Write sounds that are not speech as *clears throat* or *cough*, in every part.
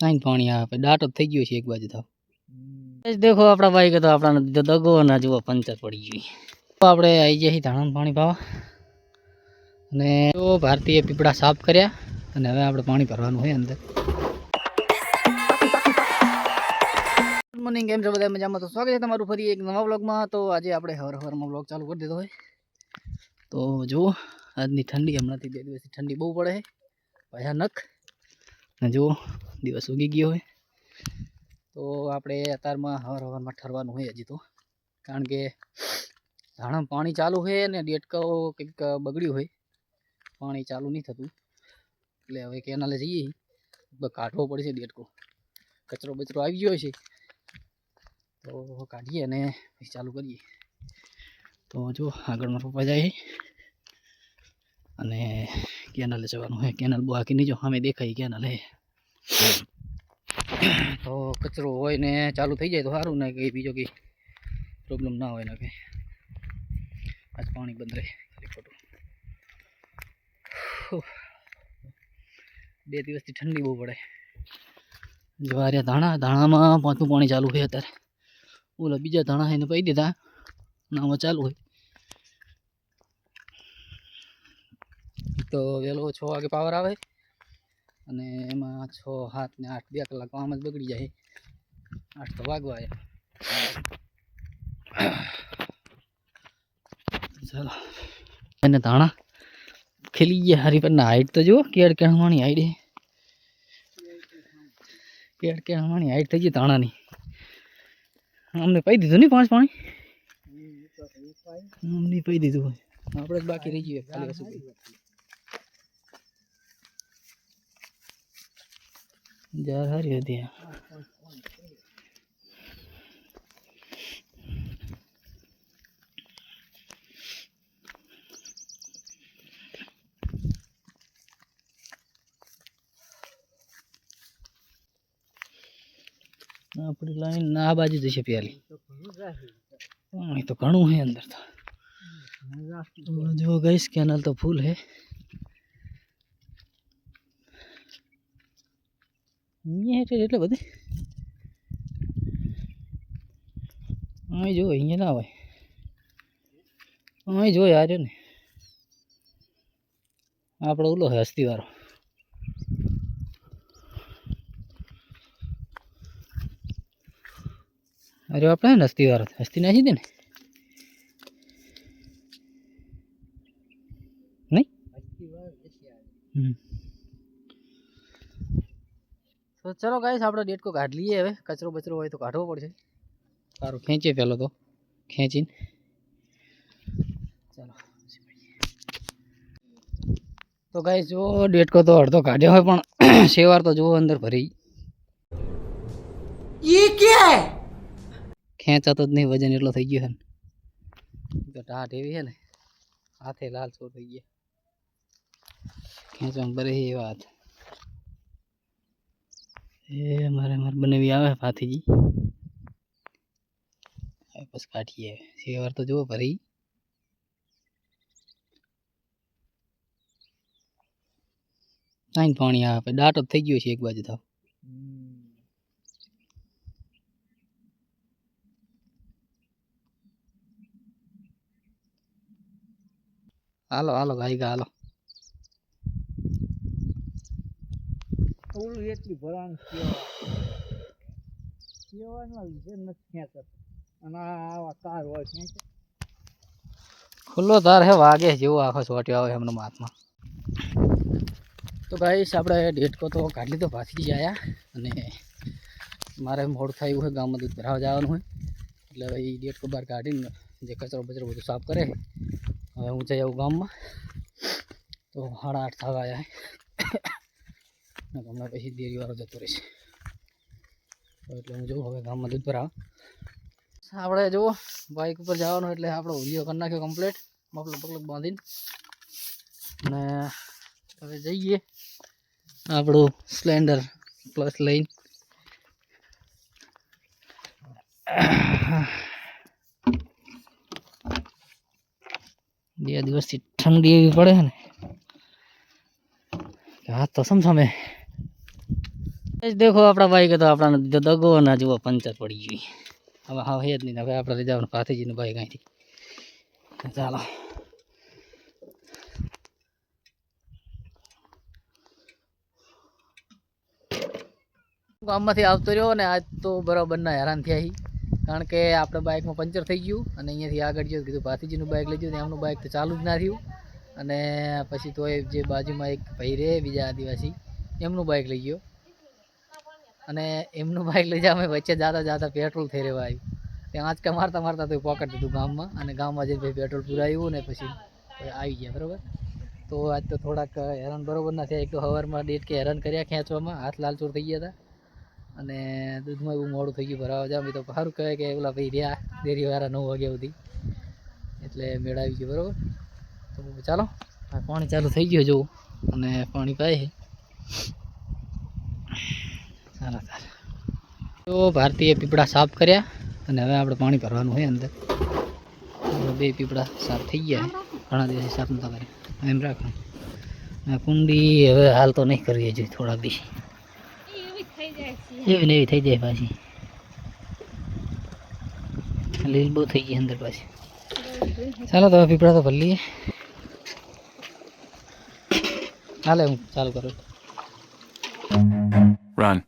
કાંઈ પાણી આવે દાટો જ થઈ ગયો છે એક બાજુ તો. દેખો આપણા ભાઈ કે તો આપણા દીધો દગો અને જુઓ પંચર પડી ગયું. તો આપણે આવી જઈએ ધાણા પાણી પાવા. અને જો ભારતીય પીપળા સાફ કર્યા અને હવે આપણે પાણી ભરવાનું હોય અંદર. ગુડ મોર્નિંગ કેમ છો બધા? મજામાં? તો સ્વાગત છે તમારું ફરી એક નવા વ્લોગમાં. તો આજે આપણે હવાર હવારમાં વ્લોગ ચાલુ કરી દીધો હોય. તો જુઓ આજની ઠંડી હમણાંથી બે દિવસથી ઠંડી બહુ પડે છે. ભયાનક જુઓ, દિવસ ઉગી ગયો હોય. તો આપણે અત્યારમાં હવાર હવારમાં ઠરવાનું હોય હજી તો. કારણ કે ધાણા પાણી ચાલુ હોય ને ડેટકાઓ કંઈક બગડ્યું હોય, પાણી ચાલુ નહીં થતું. એટલે હવે કેનાલે જઈએ. કાઢવો પડશે ડેટકો કચરો બચરો આવી ગયો છે તો કાઢીએ અને પછી ચાલુ કરીએ. તો જો આગળમાં પપ્પા જાય. અને કેનાલે જવાનું હે, કેનલ બહુ નહીં જો સામે દેખાય કેનલ હે. તો કચરો હોય ને ચાલુ થઈ જાય તો સારું, ને કંઈ બીજો કંઈ પ્રોબ્લેમ ના હોય ને કંઈ આજ પાણી બંધ રહે ખોટું. બે દિવસથી ઠંડી બહુ પડે. જવારિયા ધાણા, ધાણામાં પાંચમું પાણી ચાલુ હોય અત્યારે. ઓલા બીજા ધાણા એને પહી દીધા નામાં ચાલુ હોય. તો વહેલો છ વાગે પાવર આવે અને એમાં છ સાત ને આઠ બે કલાક આમ જ બગડી જાય. આઠ તો વાગવા ચાલો. એને ધાણા ખીલી ગયા હારી પર. હાઈટ તો જુઓ કેળ કેળવાની હાઈટ કેળ કેળવાની હાઈટ થઈ ગઈ ધાણાની. અમને પી દીધું નહીં પાંચ પાણી? અમને પી દીધું આપણે જ બાકી રહી ગયું ખાલી વસ્તુ. જાર હારી હતી આ. આપણી લાઈન આ બાજુ જશે પ્યાલી પાણી તો ઘણું હે અંદર તો તો જો ગઈસ કેનલ તો ફૂલ હે અહીંયા છે એટલે બધી. અહીં જો અહીંયા ના હોય. અહીં જો યાર ને આપણો ઓલો હે હસ્તીવાળો. અરે આપણે ને હસ્તીવાળો? હસ્તી નાખી દે ને. નહીં? હમ. તો ચલો ગાઈસ આપણે ડેટકો કાઢ લઈએ હવે. કચરો બચરો હોય તો કાઢવો પડશે. સારું ખેંચીએ પહેલો તો. ખેંચીને. ચાલો તો ગાઈસ જો ડેટકો તો અડધો કાઢ્યો હોય પણ *clears throat* શેવાર તો જુઓ અંદર ભરી. ખેંચાતો જ નહીં વજન એટલો થઈ ગયો છે ને. તો ટાટ એવી છે ને હાથે લાલ છો થઈ ગયા. ખેંચવામાં બરે એ વાત એ મારે મારે બનાવી આવે પાથીજી હવે પછી કાઢીએ સેવાર તો જુઓ ભરી કાંઈ પાણી આવે દાંતો જ થઈ ગયો છે એક બાજુ તો હાલો હાલો ગાઈ ગા હાલો ઓલું એટલી ભરાણ ખેંચત. અને આવા કાર હોય ખુલ્લો તાર હે, વાગે જેવો આખો ચોટ્યો આવે એમનો હાથમાં તો ગાઈશ આપણે ડેટકો તો કાઢી લીધો પાછી જાય અને મારે મોડું થયું હોય, ગામમાં દૂધ જવાનું હોય. એટલે એ ડેટકો બહાર કાઢીને જે કચરો બચરો બધું સાફ કરે. હવે હું જઈ આવું ગામમાં. તો સાડા આઠ થવા આવ્યા હમણાં પછી ડેરીવાળો જતો રહેશે. એટલે હું જોઉં હવે ગામમાં દૂધ પર આપણે જુઓ બાઇક ઉપર જવાનું એટલે આપણો વીડિયો કરી નાખ્યો કમ્પ્લીટ મફલક પગલક બાંધીને. અને હવે જઈએ. આપણું સ્પ્લેન્ડર પ્લસ લઈને બે દિવસથી ઠંડી એવી પડે ને. હા તો સમસામે દેખો, આપણા બાઈક તો આપણા દીધો દગો અને જુઓ પંચર પડી ગયું હવે હા હે જ નહીં, હવે આપણે લઈ જવાનું ભાતીજીનું બાઈક અહીંથી ચાલો. ગામમાંથી આવતો રહ્યો ને આજ તો બરાબર ના હેરાન થયા કારણ કે આપણે બાઇકમાં પંચર થઈ ગયું અને અહીંયાથી આગળ ગયો કીધું ભાતીજીનું બાઇક લઈ ગયું એમનું બાઇક તો ચાલુ જ ના થયું. અને પછી તો જે બાજુમાં એક ભાઈ રહે બીજા આદિવાસી, એમનું બાઇક લઈ ગયો. અને એમનું બાઇક લઈ અમે વચ્ચે જાતા જાતા પેટ્રોલ થઈ રહ્યો આવ્યું. ત્યાં આંચકા મારતા મારતા તો પોકેટ દીધું ગામમાં અને ગામમાં જઈને ભાઈ પેટ્રોલ પુરાવ્યું ને પછી આવી ગયા, બરાબર? તો આજ તો થોડાક હેરાન બરોબર ના થયા. એક તો સવારમાં ડેટ કે હેરાન કર્યા ખેંચવામાં હાથ લાલચોર થઈ ગયા હતા અને દૂધમાં એવું મોડું થઈ ગયું ભરાવા. જાવ તો સારું કહેવાય કે ઓલા ભાઈ રહ્યા ડેરીવાળા નવ વાગ્યા સુધી. એટલે મેળાવી ગયો, બરાબર? તો ચાલો પાણી ચાલુ થઈ ગયું જોવું અને પાણી પાય. ચાલો ચાલો તો ભારતીય પીપળા સાફ કર્યા અને હવે આપણે પાણી ભરવાનું હોય અંદર. બે પીપળા સાફ થઈ ગયા ઘણા દિવસે સાફ નતા કર્યા. એમ રાખવાનું કુંડી હવે હાલ તો નહીં કરવી જોઈએ થોડાક દિવસ. એવી ને એવી થઈ જાય પાછી. લીલ બહુ થઈ ગઈ અંદર પાછી. ચાલો તો હવે પીપળા તો ભરી લઈએ. હાલે હું ચાલુ કરું. Run.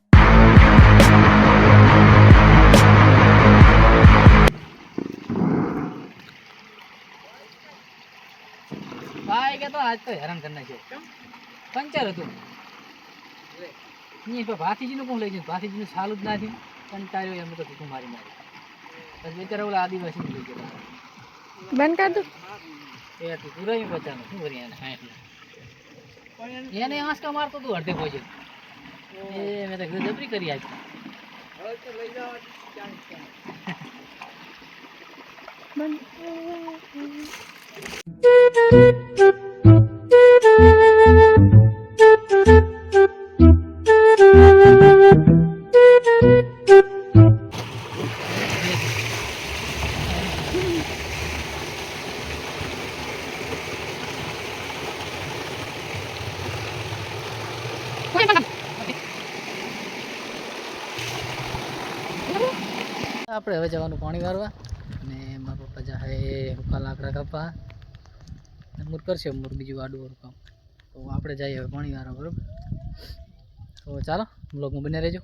તો આજ તો હેરાન કરી નાખ્યો. પંચર હતું. નહીં પણ ભાથીજીનું કોણ લઈ ગયું? ભાથીજીનું સાલું જ ના થયું. કંટાળ્યો એમ તો ભીખું મારી મારી. પછી બિચારા ઓલા આદિવાસી લઈ ગયેલા. બંધ કર દો. એ હતું. પુરાયું બચાનું શું કરી એને? એને આંસકા મારતો તું અડધે પહોંચે એ મેં તો કીધું જબરી કરી આજ. બંધ. અને મારા પપ્પા જાહે રૂપા લાકડા કાપવા. મૂર કરશે મૂર બીજું આડું વાળું કામ. તો આપણે જઈએ હવે પાણી વાળા, બરોબર? તો ચાલો, બ્લોગમાં બને રહેજો.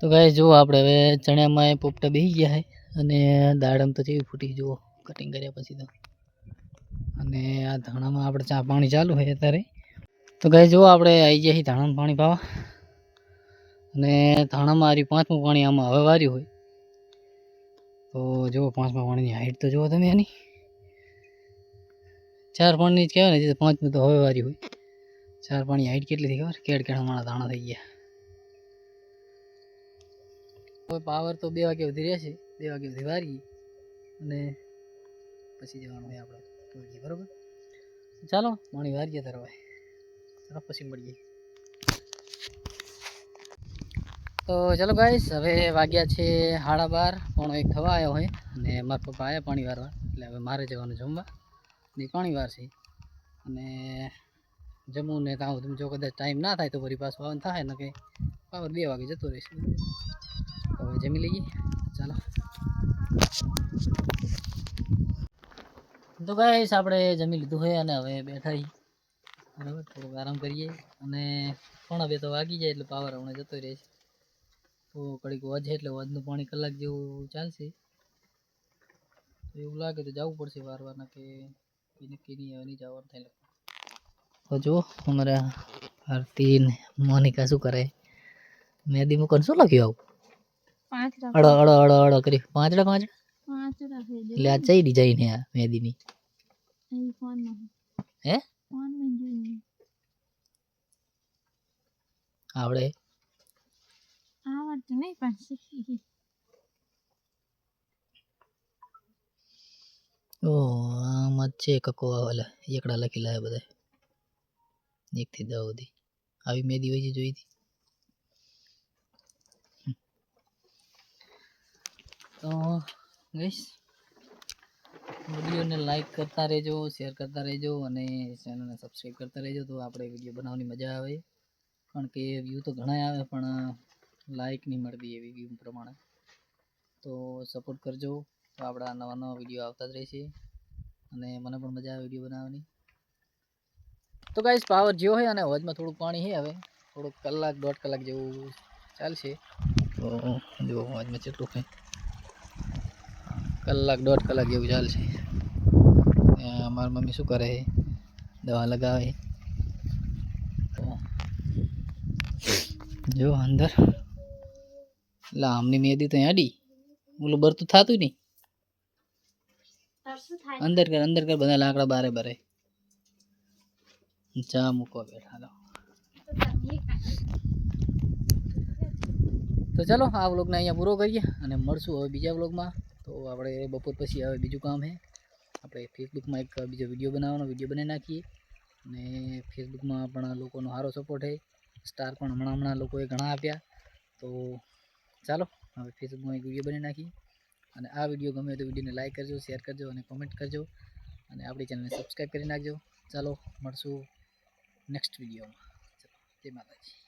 તો ગાય જુઓ આપણે હવે ચણામાં પોપટા બેસી ગયા છે અને દાડમ તો જેવી ફૂટી જુઓ કટિંગ કર્યા પછી તો. અને આ ધાણામાં આપણે ચા પાણી ચાલુ છે અત્યારે. તો ગાય જુઓ આપણે આવી ગયા છીએ ધાણામાં પાણી પાવા. અને ધાણામાં આરી પાંચમું પાણી આમાં હવે વાર્યું હોય. તો જુઓ પાંચમા પાણીની હાઈટ તો જુઓ તમે એની ચાર પાણીની જ કહેવાય ને પાંચમું તો હવે વાર્યું હોય. ચાર પાણી હાઈટ કેટલી થઈ ખબર? કેડ કેડા માણા ધાણા થઈ ગયા. પાવર તો બે વાગે સુધી રહેશે. બે વાગે સુધી વારી અને પછી જવાનું હોય આપણે ટોળીએ બરાબર? ચાલો, પાણી વારીએ ધરવાય ચાલો, પછી મળીએ. તો ચલો ગાઈસ હવે વાગ્યા છે સાડા બાર, પોણો એક થવા આવ્યો હોય અને મારા પપ્પા આવ્યા પાણી વારવા, એટલે હવે મારે જવાનું જમવા. ને પાણી વારશે અને જમવું ને ત્યાં સુધી જો કદાચ ટાઈમ ના થાય તો ફરી પાછું આવવાનું થાય ને કે પાવર બે વાગે જતો રહેશે. હવે જમી લઈએ ચાલો તો ગાઈસ આપણે જમી લીધું હોય અને હવે બેઠા બરાબર થોડુંક આરામ કરીએ અને પણ હવે તો વાગી જાય એટલે પાવર હમણાં જતો રહે છે તો કડીક વજ એટલે વજનું પાણી કલાક જેવું ચાલશે તો એવું લાગે તો જવું પડશે વારવાના કે નક્કી નહીં હવે નહીં જવાનું થાય તો જુઓ અમારા આરતી ને મોનિકા શું કરે મેદી મૂકવાનું શું લખ્યું આવું અડો અડો અડો અડો કરી પાંચડા પાંચડા એટલે આ ચઈ ડિઝાઇન હે આ મહેંદીની હે? આવડે. આવડતું નહીં પણ શીખી ઓ આમાં છે કકો વાલા. એકડા લખી હે બધા એકથી દસ સુધી. આવી મેદી હોય છે જોઈ હતી? તો ગઈશ વિડીયોને લાઈક કરતા રહેજો શેર કરતા રહેજો અને ચેનલને સબસ્ક્રાઈબ કરતા રહેજો તો આપણે વીડિયો બનાવવાની મજા આવે. કારણ કે વ્યૂ તો ઘણા આવે, પણ લાઈક નહીં મળતી એવી વ્યૂ પ્રમાણે. તો સપોર્ટ કરજો. તો આપણા નવા નવા વીડિયો આવતા જ રહેશે. અને મને પણ મજા આવે વીડિયો બનાવવાની. તો ગાઈસ પાવર જ્યો હોય અને હોજમાં થોડુંક પાણી છે હવે. થોડુંક કલાક, દોઢ કલાક જેવું ચાલશે. તો જો હોજમાં કેટલું કંઈ. કલાક દોઢ કલાક જેવું ચાલશે. મારી મમ્મી શું કરે? છે દવા લગાવે. જો અંદર. એટલે આમની મેદી તો આડી. ઓલું બરતું થતું નહીં. અંદર કર અંદર કર બધા લાકડા બારે બારે. ચા મૂકો બેઠા લો તો તો ચાલો આ વ્લોગને અહીંયા પૂરો કરીએ અને મળશું હવે બીજા વ્લોગમાં. તો આપણે બપોર પછી હવે બીજું કામ છે આપણે ફેસબુકમાં એક બીજો વીડિયો બનાવવાનો, વીડિયો બનાવી નાખીએ. અને ફેસબુકમાં પણ લોકોનો સારો સપોર્ટ છે સ્ટાર પણ હમણાં હમણાં લોકોએ ઘણા આપ્યા. તો ચાલો, હવે ફેસબુકમાં એક વીડિયો બનાવી નાખીએ. અને આ વીડિયો ગમે તો વિડીયોને લાઇક કરજો શેર કરજો અને કોમેન્ટ કરજો. અને આપણી ચેનલને સબસ્ક્રાઈબ કરી નાખજો. ચાલો, મળશું નેક્સ્ટ વિડીયોમાં. ચાલો, જય માતાજી.